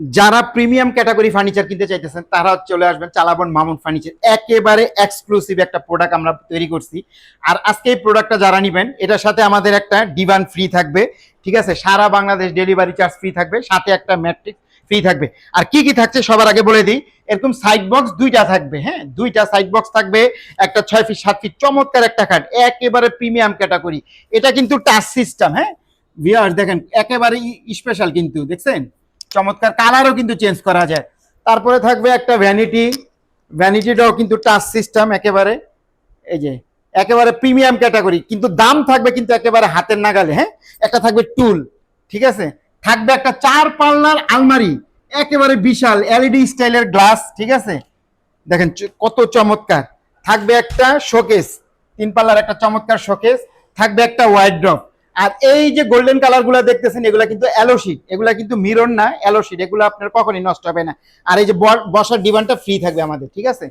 যারা premium category furniture কিনতে চাইতেছেন, তারা চলে আসবেন চালাবন মামুন ফার্নিচার। একেবারে এক্সক্লুসিভ একটা প্রোডাক্ট আমরা তৈরি করছি। আর আজকে এই প্রোডাক্টটা যারা নিবেন, এটার সাথে আমাদের একটা ডিভান ফ্রি থাকবে, ঠিক আছে? সারা বাংলাদেশ ডেলিভারি চার্জ ফ্রি থাকবে, সাথে একটা ম্যাট্রিক্স ফ্রি থাকবে। আর কি কি থাকছে সবার আগে বলে দিই, এরকম সাইড বক্স দুইটা থাকবে হ্যাঁ? দুইটা সাইড বক্স থাকবে, একটা ছয় ফিট সাত ফিট চমৎকার একটা খাট, একেবারে প্রিমিয়াম ক্যাটাগরি এটা কিন্তু টাচ সিস্টেম হ্যাঁ? ভিউয়ার্স দেখেন, একেবারে স্পেশাল কিন্তু, দেখছেন? চমৎকার কালারও কিন্তু চেঞ্জ করা যায়। তারপরে থাকবে একটা ভ্যানিটি ভ্যানিটিটাও কিন্তু টাচ সিস্টেম একেবারে, এই যে, একেবারে প্রিমিয়াম ক্যাটাগরি কিন্তু দাম থাকবে কিন্তু একেবারে হাতের নাগালে হ্যাঁ? একটা থাকবে টুল ঠিক আছে? থাকবে একটা চার পাল্লার আলমারি, একেবারে বিশাল এলইডি স্টাইলের গ্লাস ঠিক আছে? দেখেন কত চমৎকার। থাকবে একটা শোকেস তিন পাল্লার একটা চমৎকার শোকেস থাকবে একটা হোয়াইট ড্রপ আর এই যে গোল্ডেন কালারগুলা দেখতেছেন, এগুলা কিন্তু অ্যালোশিট এগুলা কিন্তু মিরর না অ্যালোশিট এগুলো আপনার কখনই নষ্ট হবে না। আর এই যে বসার ডিমান্ডটা ফ্রি থাকবে আমাদের, ঠিক আছে?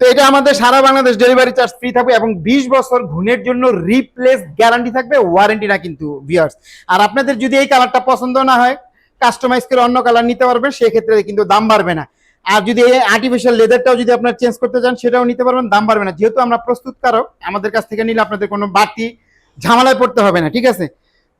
তো এটা আমাদের সারা বাংলাদেশ ডেলিভারি চার্জ ফ্রি থাকবে এবং বিশ বছর ঘুণের জন্য রিপ্লেস গ্যারান্টি থাকবে ওয়ারেন্টি না কিন্তু ভিউয়ার্স আর আপনাদের যদি এই কালারটা পছন্দ না হয় কাস্টমাইজ করে অন্য কালার নিতে পারবেন, সেক্ষেত্রে কিন্তু দাম বাড়বে না। আর যদি এই আর্টিফিশিয়াল লেদারটাও যদি আপনার চেঞ্জ করতে চান, সেটাও নিতে পারবেন, দাম বাড়বে না। যেহেতু আমরা প্রস্তুতকারক, আমাদের কাছ থেকে নিলে আপনাদের কোনো বাড়তি ঝামেলায় পড়তে হবে না, ঠিক আছে?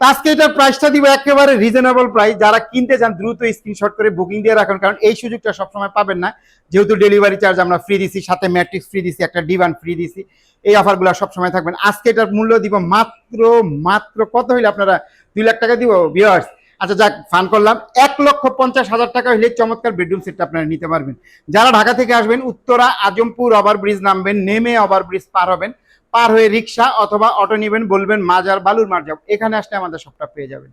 আজকে এটার প্রাইসটা দিব একেবারে রিজনেবল প্রাইস যারা কিনতে চান, দ্রুত স্ক্রিনশট করে বুকিং দিয়ে রাখুন, কারণ এই সুযোগটা সবসময় পাবেন না। যেহেতু ডেলিভারি চার্জ আমরা ফ্রি দিছি, সাথে ম্যাট্রিক্স ফ্রি দিছি, একটা ডিভান ফ্রি দিছি, এই অফারগুলো সবসময় থাকবেন আজকে এটার মূল্য দিব মাত্র মাত্র কত হইলে আপনারা দুই লাখ টাকা দিব? ভিউয়ার্স আচ্ছা যাক ফান করলাম। এক লক্ষ পঞ্চাশ হাজার টাকা হলে চমৎকার বেডরুম সেটটা আপনারা নিতে পারবেন। যারা ঢাকা থেকে আসবেন, উত্তরা, আজমপুর ওভার ব্রিজ নামবেন, নেমে ওভার ব্রিজ পার হবেন, পার হয়ে রিক্সা অথবা অটো নেবেন, বলবেন, মাজার, বালুর মার যাব এখানে আসলে আমাদের সবটা পেয়ে যাবেন।